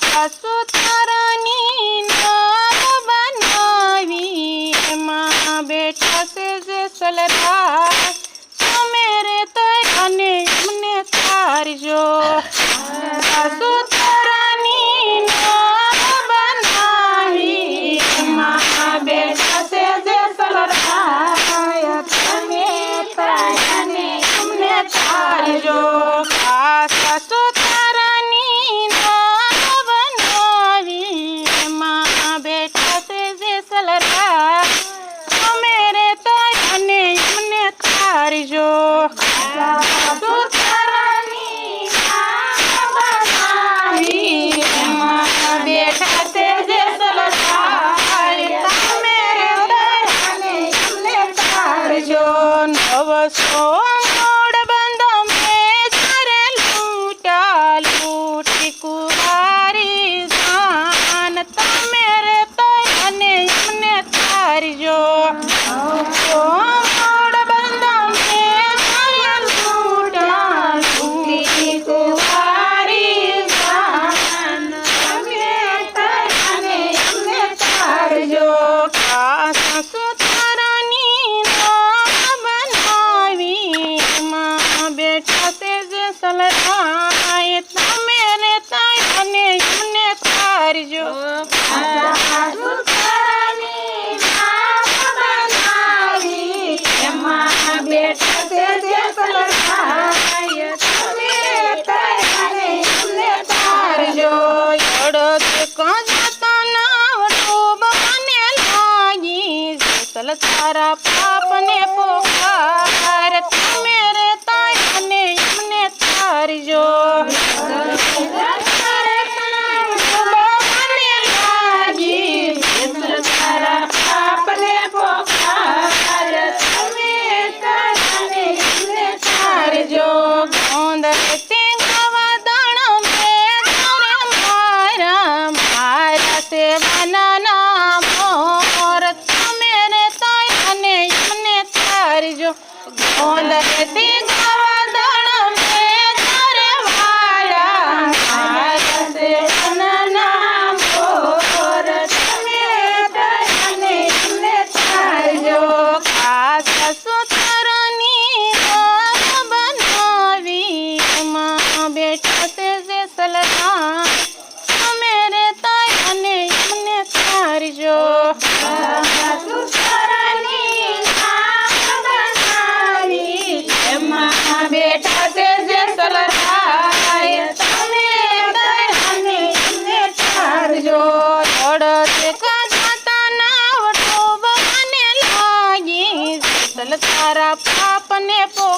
pasó জন অবসর કાલ તારા પાપને પોકાર. there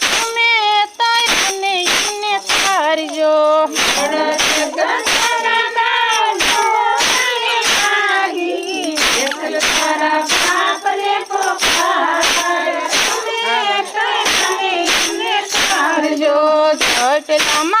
Selamun